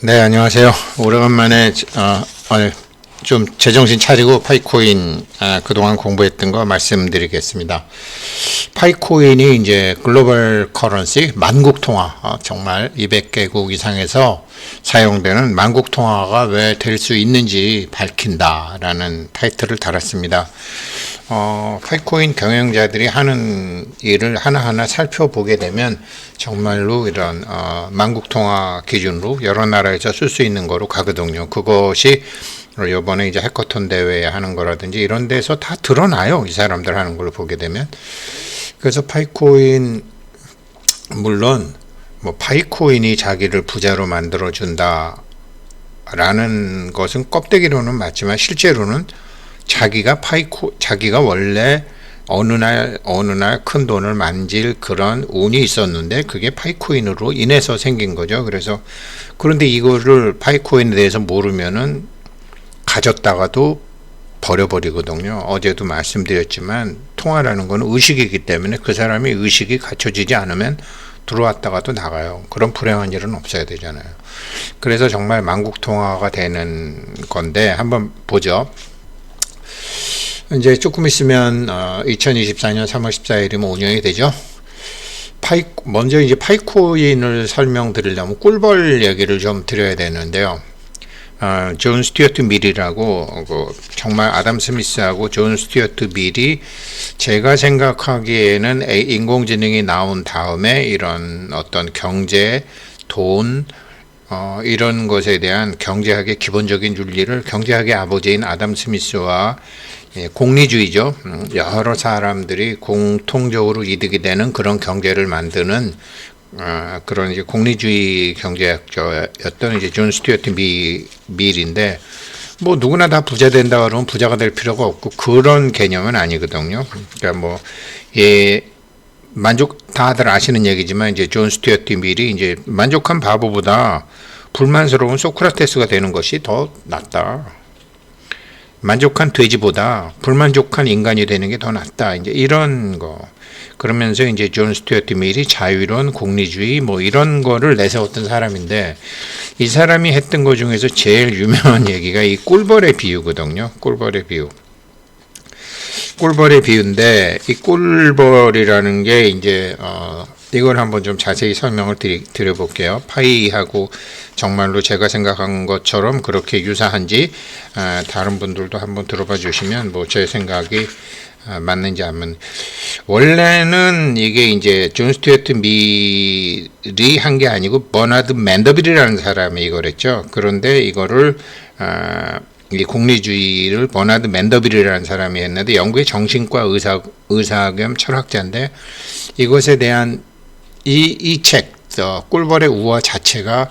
네, 안녕하세요. 오래간만에 어, 오늘 좀 제정신 차리고 파이코인 아, 그동안 공부했던 거 말씀드리겠습니다. 파이코인이 이제 글로벌 커런시 만국 통화 어, 정말 200개국 이상에서 사용되는 만국 통화가 왜 될 수 있는지 밝힌다라는 타이틀을 달았습니다. 어, 파이코인 경영자들이 하는 일을 하나하나 살펴보게 되면 정말로 이런 어, 만국 통화 기준으로 여러 나라에서 쓸 수 있는 거로 가거든요. 그것이 요번에 이제 해커톤 대회 하는 거라든지 이런 데서 다 드러나요. 이 사람들 하는 걸 보게 되면. 그래서 파이코인 물론 뭐 파이코인이 자기를 부자로 만들어 준다 라는 것은 껍데기로는 맞지만 실제로는 자기가 파이코 자기가 원래 어느 날 어느 날 큰 돈을 만질 그런 운이 있었는데 그게 파이코인으로 인해서 생긴 거죠. 그래서 그런데 이거를 파이코인에 대해서 모르면은 가졌다가도 버려버리거든요. 어제도 말씀드렸지만 통화라는 건 의식이기 때문에 그 사람이 의식이 갖춰지지 않으면 들어왔다가도 나가요. 그런 불행한 일은 없어야 되잖아요. 그래서 정말 만국 통화가 되는 건데 한번 보죠. 이제 조금 있으면 어, 2024년 3월 14일이면 5년이 되죠. 파이 먼저 이제 파이코인을 설명드리려면 꿀벌 얘기를 좀 드려야 되는데요. 어, 존 스튜어트 밀이라고 그 정말 아담 스미스하고 존 스튜어트 밀이 제가 생각하기에는 인공지능이 나온 다음에 이런 어떤 경제, 돈 어, 이런 것에 대한 경제학의 기본적인 윤리를 경제학의 아버지인 아담 스미스와 예, 공리주의죠. 음, 여러 사람들이 공통적으로 이득이 되는 그런 경제를 만드는 어, 그런 이제 공리주의 경제학자였던 이제 존 스튜어트 미, 밀인데 뭐 누구나 다 부자 된다 그러면 부자가 될 필요가 없고 그런 개념은 아니거든요. 그러니까 뭐 예. 만족 다들 아시는 얘기지만 이제 존 스튜어트 밀이 이제 만족한 바보보다 불만스러운 소크라테스가 되는 것이 더 낫다. 만족한 돼지보다 불만족한 인간이 되는 게 더 낫다. 이제 이런 거. 그러면서 이제 존 스튜어트 밀이 자유론, 공리주의 뭐 이런 거를 내세웠던 사람인데 이 사람이 했던 것 중에서 제일 유명한 얘기가 이 꿀벌의 비유거든요. 꿀벌의 비유. 꿀벌의 비유인데 이 꿀벌이라는 게 이제 어 이걸 한번 좀 자세히 설명을 드리, 드려볼게요. 파이하고 정말로 제가 생각한 것처럼 그렇게 유사한지 아, 다른 분들도 한번 들어봐 주시면 뭐 제 생각이 아, 맞는지 안 원래는 이게 이제 존 스튜어트 밀이 한 게 아니고 버나드 맨더빌이라는 사람이 이걸 했죠. 그런데 이거를 아, 이 공리주의를 버나드 맨더빌이라는 사람이 했는데 영국의 정신과 의사 의사 겸 철학자인데 이것에 대한 이 이 책, 꿀벌의 우화 자체가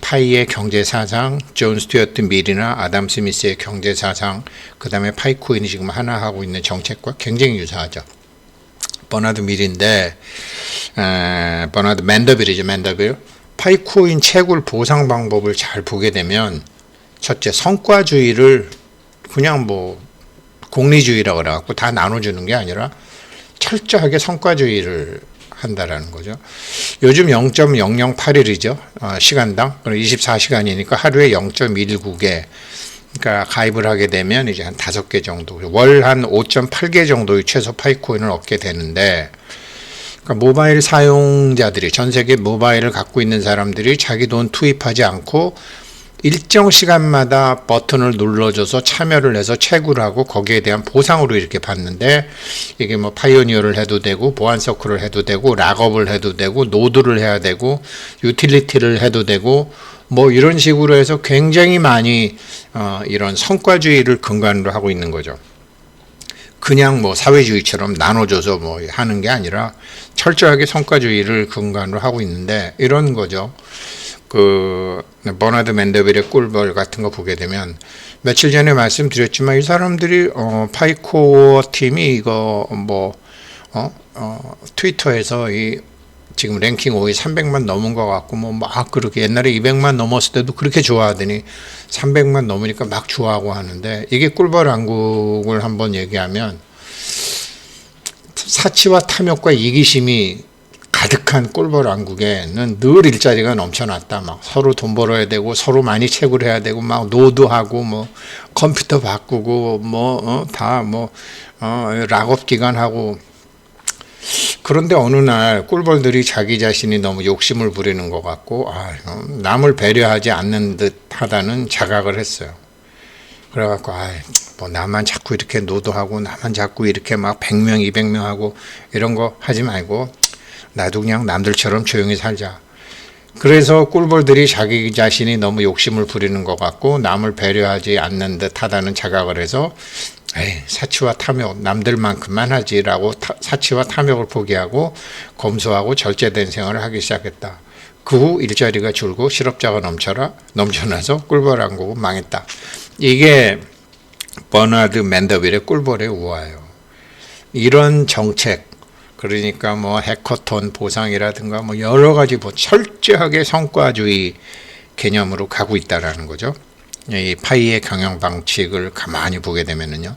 파이의 경제 사상, 존 스튜어트 밀이나 아담 스미스의 경제 사상, 그 다음에 파이코인이 지금 하나 하고 있는 정책과 굉장히 유사하죠. 버나드 밀인데, 에, 버나드 맨더빌이죠, 맨더빌. 파이코인 채굴 보상 방법을 잘 보게 되면, 첫째, 성과주의를 그냥 뭐, 공리주의라고 그래갖고 다 나눠주는 게 아니라, 철저하게 성과주의를 한다라는 거죠. 요즘 0.008일이죠. 어, 시간당. 24시간이니까 하루에 0.19개. 그러니까 가입을 하게 되면 이제 한 다섯 개 정도, 월 한 5.8개 정도의 최소 파이코인을 얻게 되는데, 그러니까 모바일 사용자들이 전 세계 모바일을 갖고 있는 사람들이 자기 돈 투입하지 않고 일정 시간마다 버튼을 눌러줘서 참여를 해서 채굴 하고 거기에 대한 보상으로 이렇게 받는데 이게 뭐 파이오니어를 해도 되고 보안 서클을 해도 되고 락업을 해도 되고 노드를 해야 되고 유틸리티를 해도 되고 뭐 이런 식으로 해서 굉장히 많이 어 이런 성과주의를 근간으로 하고 있는 거죠. 그냥 뭐 사회주의처럼 나눠줘서 뭐 하는 게 아니라 철저하게 성과주의를 근간으로 하고 있는데 이런 거죠. 그 버나드 맨더빌의 꿀벌 같은 거 보게 되면 며칠 전에 말씀드렸지만 이 사람들이 어 파이코 팀이 이거 뭐 어, 어 트위터에서 이 지금 랭킹 5위 300만 넘은 것 같고 뭐 막 그렇게 옛날에 200만 넘었을 때도 그렇게 좋아하더니 300만 넘으니까 막 좋아하고 하는데 이게 꿀벌 왕국을 한번 얘기하면 사치와 탐욕과 이기심이 가득한 꿀벌 왕국에는 늘 일자리가 넘쳐났다. 막 서로 돈 벌어야 되고 서로 많이 채굴 해야 되고 막 노드하고 뭐 컴퓨터 바꾸고 뭐 다뭐 어, 락업 기간하고 그런데 어느 날 꿀벌들이 자기 자신이 너무 욕심을 부리는 것 같고 아, 어, 남을 배려하지 않는 듯하다는 자각을 했어요. 그래갖고 아, 뭐 나만 자꾸 이렇게 노도하고 나만 자꾸 이렇게 막 100명, 200명 하고 이런 거 하지 말고 나도 그냥 남들처럼 조용히 살자. 그래서 꿀벌들이 자기 자신이 너무 욕심을 부리는 것 같고 남을 배려하지 않는 듯하다는 자각을 해서 에이, 사치와 탐욕 남들만큼만 하지라고 타, 사치와 탐욕을 포기하고 검소하고 절제된 생활을 하기 시작했다. 그 후 일자리가 줄고 실업자가 넘쳐라 넘쳐나서 꿀벌 왕국은 망했다. 이게 버나드 맨더빌의 꿀벌의 우화예요. 이런 정책 그러니까 뭐 해커톤 보상이라든가 뭐 여러 가지 뭐 철저하게 성과주의 개념으로 가고 있다라는 거죠. 이 파이의 경영 방식을 가만히 보게 되면은요.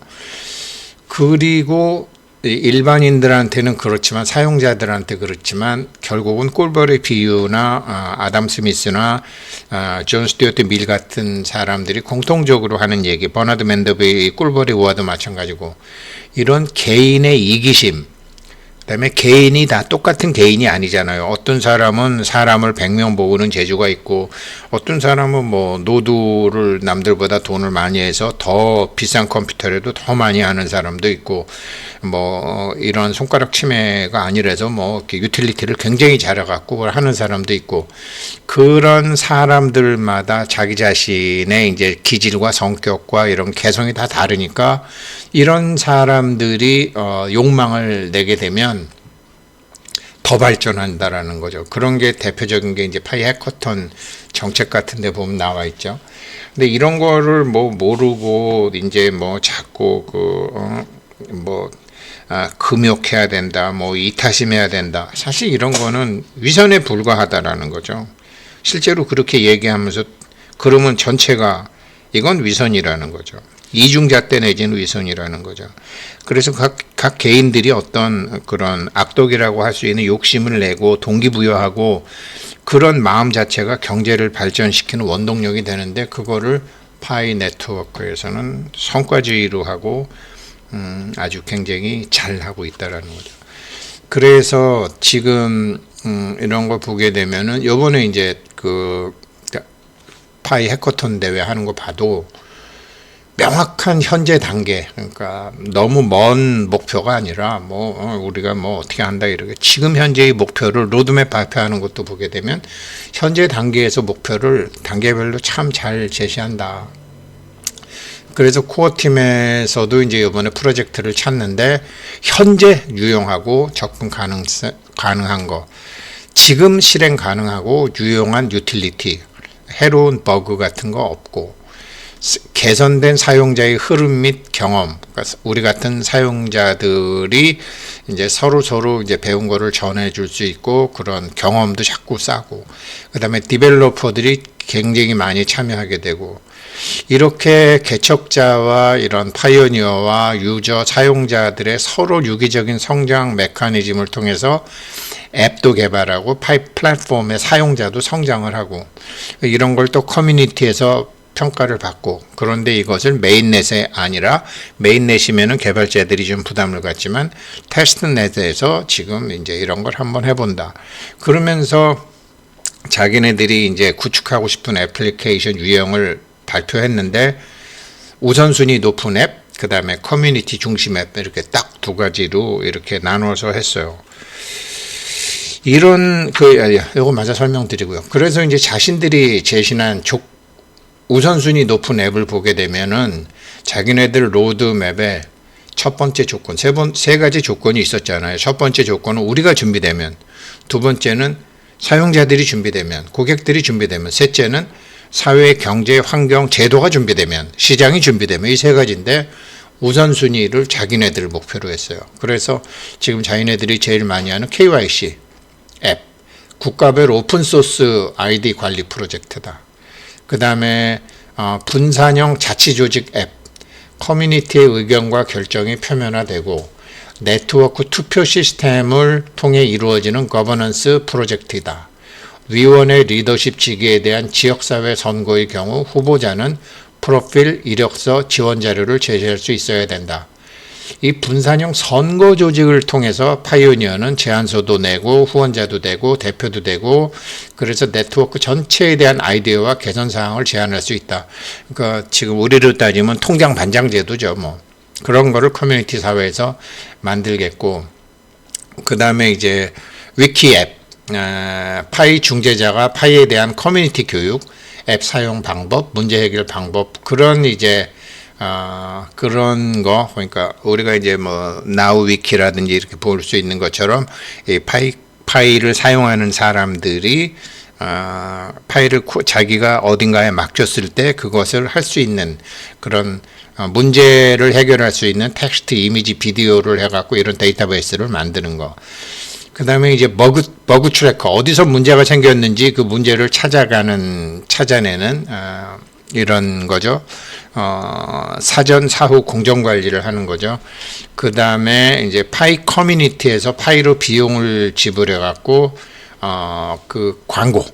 그리고 일반인들한테는 그렇지만 사용자들한테 그렇지만 결국은 꿀벌의 비유나 아, 아담 스미스나 아, 존 스튜어트 밀 같은 사람들이 공통적으로 하는 얘기 버나드 맨더베이 꿀벌의 우화도 마찬가지고 이런 개인의 이기심 그다음에 개인이 다 똑같은 개인이 아니잖아요. 어떤 사람은 사람을 100명 모으는 재주가 있고 어떤 사람은 뭐 노두를 남들보다 돈을 많이 해서 더 비싼 컴퓨터라도 더 많이 하는 사람도 있고 뭐 이런 손가락 치매가 아니라서 뭐 유틸리티를 굉장히 잘해 갖고 하는 사람도 있고 그런 사람들마다 자기 자신의 이제 기질과 성격과 이런 개성이 다 다르니까 이런 사람들이 어 욕망을 내게 되면 더 발전한다라는 거죠. 그런 게 대표적인 게 이제 파이 해커톤 정책 같은 데 보면 나와 있죠. 근데 이런 거를 뭐 모르고 이제 뭐 자꾸 그어뭐 아, 금욕해야 된다, 뭐 이타심해야 된다. 사실 이런 거는 위선에 불과하다라는 거죠. 실제로 그렇게 얘기하면서 그러면 전체가 이건 위선이라는 거죠. 때 내지는 위선이라는 거죠. 그래서 각, 각 개인들이 어떤 그런 악독이라고 할 수 있는 욕심을 내고 동기부여하고 그런 마음 자체가 경제를 발전시키는 원동력이 되는데 그거를 파이 네트워크에서는 성과주의로 하고 음, 아주 굉장히 잘 하고 있다라는 거죠. 그래서 지금 음, 이런 걸 보게 되면은 요번에 이제 그 파이 해커톤 대회 하는 거 봐도 명확한 현재 단계 그러니까 너무 먼 목표가 아니라 뭐 어, 우리가 뭐 어떻게 한다 이렇게 지금 현재의 목표를 로드맵 발표하는 것도 보게 되면 현재 단계에서 목표를 단계별로 참 잘 제시한다. 그래서 코어 팀에서도 이제 이번에 프로젝트를 찾는데 현재 유용하고 접근 가능 가능한 거 지금 실행 가능하고 유용한 유틸리티 해로운 버그 같은 거 없고 개선된 사용자의 흐름 및 경험, 그러니까 우리 같은 사용자들이 이제 서로 서로 이제 배운 거를 전해줄 수 있고 그런 경험도 자꾸 쌓고, 그 다음에 디벨로퍼들이 굉장히 많이 참여하게 되고, 이렇게 개척자와 이런 파이오니어와 유저 사용자들의 서로 유기적인 성장 메커니즘을 통해서 앱도 개발하고 파이 플랫폼의 사용자도 성장을 하고. 이런 걸 또 커뮤니티에서 평가를 받고 그런데 이것을 메인넷에 아니라 메인넷이면은 개발자들이 좀 부담을 갖지만 테스트넷에서 지금 이제 이런 걸 한번 해본다. 그러면서 자기네들이 이제 구축하고 싶은 애플리케이션 유형을 발표했는데 우선순위 높은 앱, 그 다음에 커뮤니티 중심 앱 이렇게 딱 두 가지로 이렇게 나눠서 했어요. 이런 그 이거 맞아 설명드리고요. 그래서 이제 자신들이 제시한 조, 우선순위 높은 앱을 보게 되면은 자기네들 로드맵에 첫 번째 조건, 세, 번, 세 가지 조건이 있었잖아요. 첫 번째 조건은 우리가 준비되면, 두 번째는 사용자들이 준비되면, 고객들이 준비되면, 셋째는 사회, 경제, 환경, 제도가 준비되면, 시장이 준비되면 이 세 가지인데 우선순위를 자기네들 목표로 했어요. 그래서 지금 자기네들이 제일 많이 하는 KYC 앱, 국가별 오픈소스 아이디 관리 프로젝트다. 그 다음에 어, 분산형 자치조직 앱, 커뮤니티의 의견과 결정이 표면화되고 네트워크 투표 시스템을 통해 이루어지는 거버넌스 프로젝트이다. 위원회 리더십 직위에 대한 지역사회 선거의 경우 후보자는 프로필 이력서 지원 자료를 제시할 수 있어야 된다. 이 분산형 선거 조직을 통해서 파이오니어는 제안서도 내고 후원자도 되고 대표도 되고 그래서 네트워크 전체에 대한 아이디어와 개선 사항을 제안할 수 있다. 그러니까 지금 우리로 따지면 통장 반장 제도죠. 뭐 그런 거를 커뮤니티 사회에서 만들겠고 그 다음에 이제 위키 앱 어, 파이 중재자가 파이에 대한 커뮤니티 교육 앱 사용 방법 문제 해결 방법 그런 이제 어, 그런 거 그러니까 우리가 이제 뭐 나우 위키라든지 이렇게 볼 수 있는 것처럼 이 파이 파이를 사용하는 사람들이 어, 구- 자기가 어딘가에 맡겼을 때 그것을 할 수 있는 그런 어, 문제를 해결할 수 있는 텍스트, 이미지, 비디오를 해갖고 이런 데이터베이스를 만드는 거. 그 다음에 이제 버그, 버그 트래커, 어디서 문제가 생겼는지 그 문제를 찾아가는, 찾아내는, 어, 이런 거죠. 어, 사전, 사후 공정 관리를 하는 거죠. 그 다음에 이제 파이 커뮤니티에서 파이로 비용을 지불해 갖고, 어, 그 광고,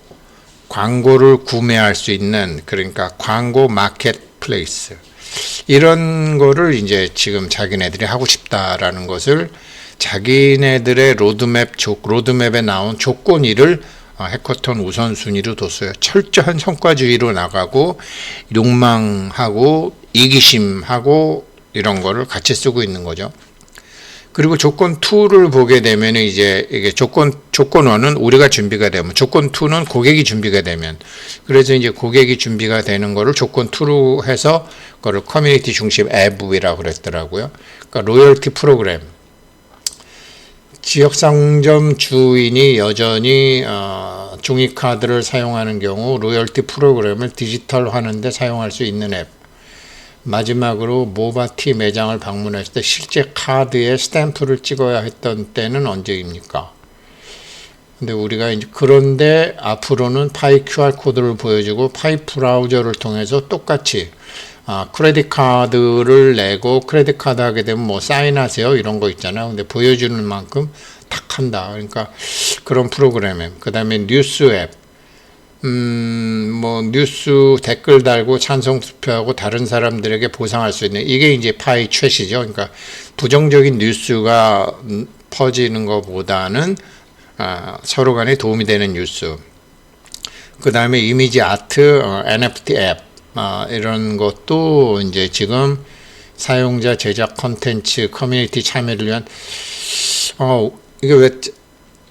광고를 구매할 수 있는, 그러니까 광고 마켓 플레이스. 이런 거를 이제 지금 자기네들이 하고 싶다라는 것을 자기네들의 로드맵 조, 로드맵에 나온 조건 1을 어, 해커톤 우선순위로 뒀어요. 철저한 성과주의로 나가고 욕망하고 이기심하고 이런 거를 같이 쓰고 있는 거죠. 그리고 조건 2를 보게 되면 이제 이게 조건 조건 1은 우리가 준비가 되면 조건 2는 고객이 준비가 되면 그래서 이제 고객이 준비가 되는 거를 조건 2로 해서 그거를 커뮤니티 중심 앱이라고 그랬더라고요. 그러니까 로열티 프로그램 지역 상점 주인이 여전히 어, 종이 카드를 사용하는 경우 로열티 프로그램을 디지털화하는데 사용할 수 있는 앱. 마지막으로 모바티 매장을 방문했을 때 실제 카드에 스탬프를 찍어야 했던 때는 언제입니까? 근데 우리가 이제 그런데 앞으로는 파이 QR 코드를 보여주고 파이 브라우저를 통해서 똑같이 아, 크레딧 카드를 내고 크레딧 카드 하게 되면 뭐 사인하세요 이런 거 있잖아요. 근데 보여주는 만큼 탁 한다. 그러니까 그런 프로그램에 그다음에 뉴스 앱 음, 뭐, 뉴스 댓글 달고 찬성 투표하고 다른 사람들에게 보상할 수 있는, 이게 이제 파이 최시죠. 그러니까 부정적인 뉴스가 음, 퍼지는 것보다는 아, 서로 간에 도움이 되는 뉴스. 그 다음에 이미지 아트, 어, NFT 앱, 아, 이런 것도 이제 지금 사용자 제작 컨텐츠 커뮤니티 참여를 위한, 어, 이게 왜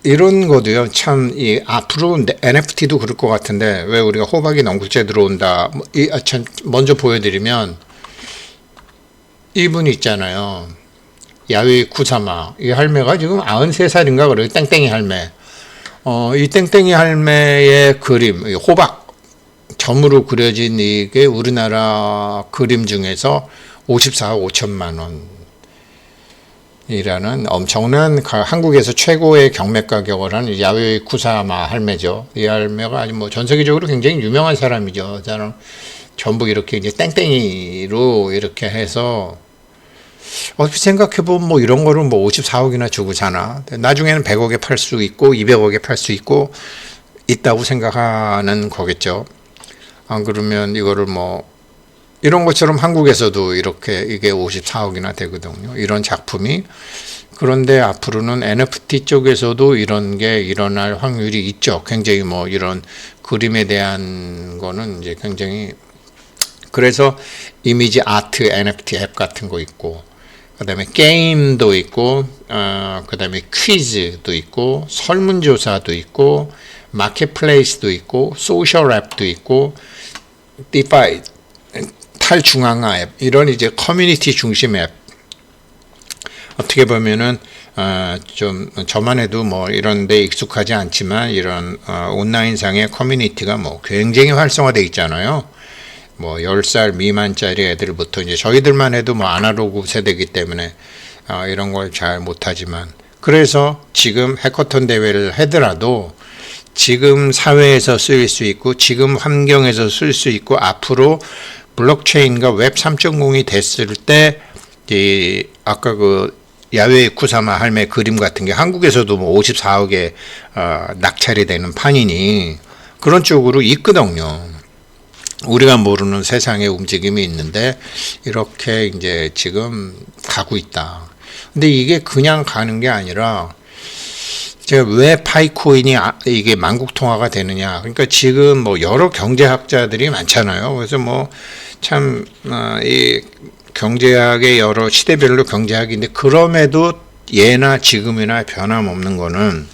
이런 것도요, 참, 이, 앞으로 NFT도 그럴 것 같은데, 왜 우리가 호박이 농구째 들어온다, 뭐 이, 아, 참, 먼저 보여드리면, 이분 있잖아요. 야외 구사마. 이 할매가 지금 93살인가 그래요. 땡땡이 할매. 어, 이 땡땡이 할매의 그림, 이 호박, 점으로 그려진 이게 우리나라 그림 중에서 54억 5천만 원. 이라는 엄청난 가- 한국에서 최고의 경매 가격을 하는 야외 구사마 할매죠. 이 할매가 아주 뭐 전 세계적으로 굉장히 유명한 사람이죠. 저는 전부 이렇게 이제 땡땡이로 이렇게 해서 어떻게 생각해 보면 뭐 이런 거를 뭐 54억이나 주고 사나. 나중에는 100억에 팔 수 있고 200억에 팔 수 있고 있다고 생각하는 거겠죠. 안 그러면 이거를 뭐 이런 것처럼 한국에서도 이렇게 이게 54억이나 되거든요. 이런 작품이. 그런데 앞으로는 NFT 쪽에서도 이런 게 일어날 확률이 있죠. 굉장히 뭐 이런 그림에 대한 거는 이제 굉장히 그래서 이미지 아트 NFT 앱 같은 거 있고 그다음에 게임도 있고 어 그다음에 퀴즈도 있고 설문조사도 있고 마켓플레이스도 있고 소셜 앱도 있고 디파이 탈중앙화 앱 이런 이제 커뮤니티 중심 앱 어떻게 보면은 어, 좀 저만 해도 뭐 이런 데 익숙하지 않지만 이런 어, 온라인상의 커뮤니티가 뭐 굉장히 활성화돼 있잖아요. 뭐 10살 미만짜리 애들부터 이제 저희들만 해도 뭐 아날로그 세대이기 때문에 어, 이런 걸 잘 못하지만 그래서 지금 해커톤 대회를 하더라도 지금 사회에서 쓰일 수 있고 지금 환경에서 쓸 수 있고 앞으로 블록체인과 웹 3.0이 됐을 때 이 아까 그 야외 쿠사마 할매 그림 같은 게 한국에서도 뭐 54억에 어, 낙찰이 되는 판이니 그런 쪽으로 있거든요. 우리가 모르는 세상의 움직임이 있는데 이렇게 이제 지금 가고 있다. 근데 이게 그냥 가는 게 아니라 제가 왜 파이코인이 아- 이게 만국통화가 되느냐. 그러니까 지금 뭐 여러 경제학자들이 많잖아요. 그래서 뭐 뭐참이 경제학의 여러 시대별로 경제학인데 그럼에도 예나 지금이나 변함없는 거는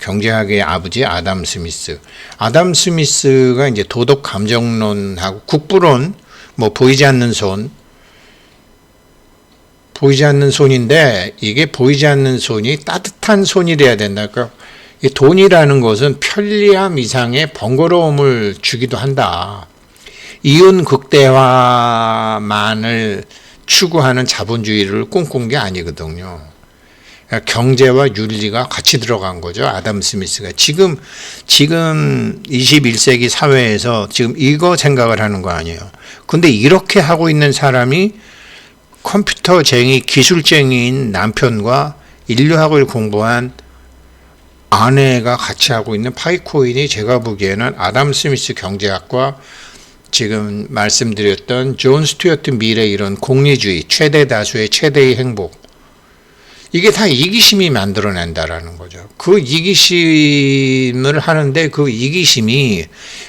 경제학의 아버지 아담 스미스. 아담 스미스가 이제 도덕 감정론하고 국부론 뭐 보이지 않는 손 보이지 않는 손인데 이게 보이지 않는 손이 따뜻한 손이 돼야 된다. 그러니까 이 돈이라는 것은 편리함 이상의 번거로움을 주기도 한다. 이윤 극대화만을 추구하는 자본주의를 꿈꾼 게 아니거든요. 그러니까 경제와 윤리가 같이 들어간 거죠. 아담 스미스가 지금 지금 21세기 사회에서 지금 이거 생각을 하는 거 아니에요. 근데 이렇게 하고 있는 사람이 컴퓨터쟁이 기술쟁이인 남편과 인류학을 공부한 아내가 같이 하고 있는 파이코인이 제가 보기에는 아담 스미스 경제학과 지금 말씀드렸던 존 스튜어트 밀의 이런 공리주의, 최대 다수의 최대의 행복. 이게 다 이기심이 만들어낸다라는 거죠. 그 이기심을 하는데 그 이기심이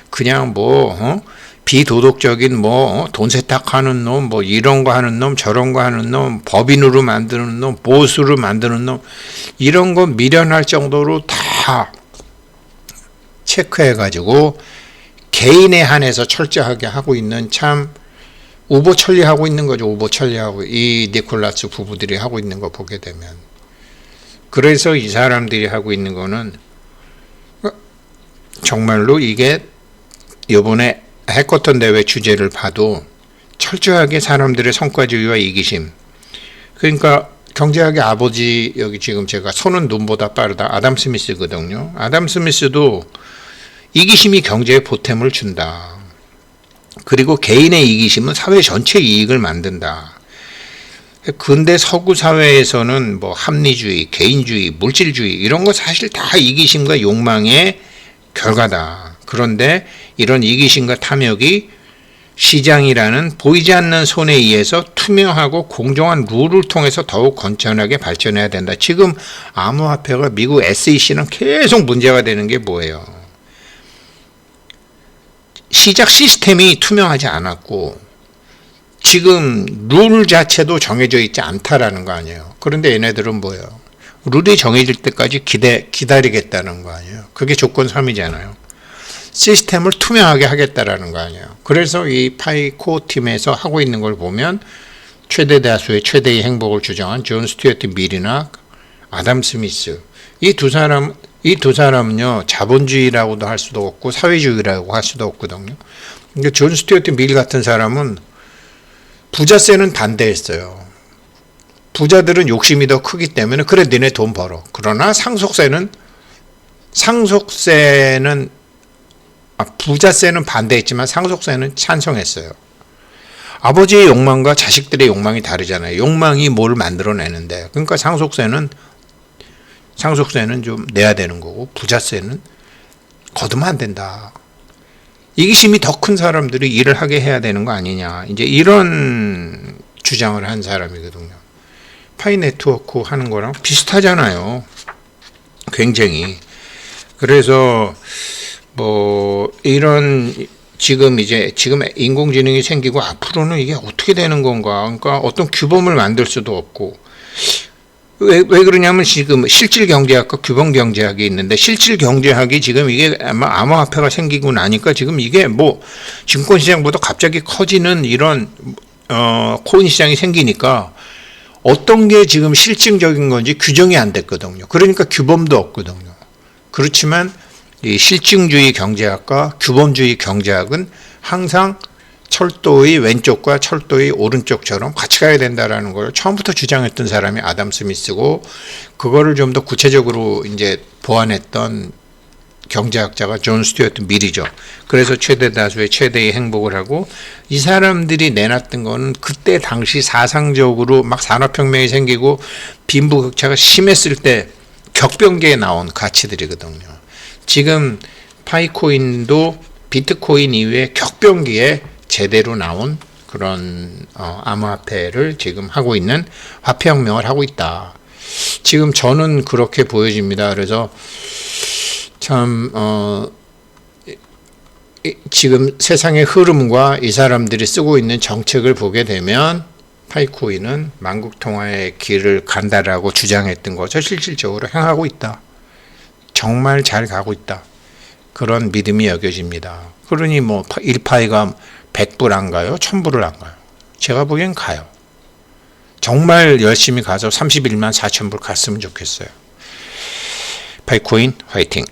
그냥 뭐, 어? 비도덕적인 뭐, 돈 세탁하는 놈, 뭐, 이런 거 하는 놈, 저런 거 하는 놈, 법인으로 만드는 놈, 보수로 만드는 놈, 이런 거 미련할 정도로 다 체크해 가지고 개인에 한해서 철저하게 하고 있는 참 우보 천리하고 있는 거죠. 우보 천리하고 이 니콜라스 부부들이 하고 있는 거 보게 되면 그래서 이 사람들이 하고 있는 거는 정말로 이게 요번에 해커톤 대회 주제를 봐도 철저하게 사람들의 성과주의와 이기심 그러니까 경제학의 아버지 여기 지금 제가 손은 눈보다 빠르다 아담 스미스거든요. 아담 스미스도 이기심이 경제에 보탬을 준다. 그리고 개인의 이기심은 사회 전체 이익을 만든다. 근대 서구 사회에서는 뭐 합리주의, 개인주의, 물질주의 이런 거 사실 다 이기심과 욕망의 결과다. 그런데 이런 이기심과 탐욕이 시장이라는 보이지 않는 손에 의해서 투명하고 공정한 룰을 통해서 더욱 건전하게 발전해야 된다. 지금 암호화폐가 미국 SEC는 계속 문제가 되는 게 뭐예요? 시작 시스템이 투명하지 않았고 지금 룰 자체도 정해져 있지 않다라는 거 아니에요. 그런데 얘네들은 뭐예요? 룰이 정해질 때까지 기대, 기다리겠다는 거 아니에요. 그게 조건 3이잖아요. 시스템을 투명하게 하겠다라는 거 아니에요. 그래서 이 파이코 팀에서 하고 있는 걸 보면 최대 다수의 최대의 행복을 주장한 존 스튜어트 밀이나 아담 스미스 이 두 사람 이 두 사람은요 자본주의라고도 할 수도 없고 사회주의라고 할 수도 없거든요. 그러니까 존 스튜어트 밀 같은 사람은 부자세는 반대했어요. 부자들은 욕심이 더 크기 때문에 그래 니네 돈 벌어. 그러나 상속세는 상속세는 아, 부자세는 반대했지만 상속세는 찬성했어요. 아버지의 욕망과 자식들의 욕망이 다르잖아요. 욕망이 뭘 만들어내는데. 그러니까 상속세는 상속세는 좀 내야 되는 거고 부자세는 거두면 안 된다. 이기심이 더 큰 사람들이 일을 하게 해야 되는 거 아니냐. 이제 이런 주장을 한 사람이거든요. 파이 네트워크 하는 거랑 비슷하잖아요. 굉장히. 그래서 뭐 이런 지금 이제 지금 인공지능이 생기고 앞으로는 이게 어떻게 되는 건가? 그러니까 어떤 규범을 만들 수도 없고 왜, 왜 그러냐면 지금 실질 경제학과 규범 경제학이 있는데 실질 경제학이 지금 이게 아마 암호화폐가 생기고 나니까 지금 이게 뭐 증권 시장보다 갑자기 커지는 이런 어 코인 시장이 생기니까 어떤 게 지금 실증적인 건지 규정이 안 됐거든요. 그러니까 규범도 없거든요. 그렇지만 이 실증주의 경제학과 규범주의 경제학은 항상 철도의 왼쪽과 철도의 오른쪽처럼 같이 가야 된다라는 걸 처음부터 주장했던 사람이 아담 스미스고 그거를 좀 더 구체적으로 이제 보완했던 경제학자가 존 스튜어트 밀이죠. 그래서 최대 다수의 최대의 행복을 하고 이 사람들이 내놨던 거는 그때 당시 사상적으로 막 산업혁명이 생기고 빈부격차가 심했을 때 격변기에 나온 가치들이거든요. 지금 파이코인도 비트코인 이후에 격변기에 제대로 나온 그런 어, 암호화폐를 지금 하고 있는 화폐혁명을 하고 있다. 지금 저는 그렇게 보여집니다. 그래서 참 어, 이- 지금 세상의 흐름과 이 사람들이 쓰고 있는 정책을 보게 되면 파이코인은 만국통화의 길을 간다라고 주장했던 것을 실질적으로 행하고 있다. 정말 잘 가고 있다. 그런 믿음이 여겨집니다. 그러니 뭐 1파이가 100불 안 가요? 1000불을 안 가요. 제가 보기엔 가요. 정말 열심히 가서 31만 4천 불 갔으면 좋겠어요. 파이코인 화이팅!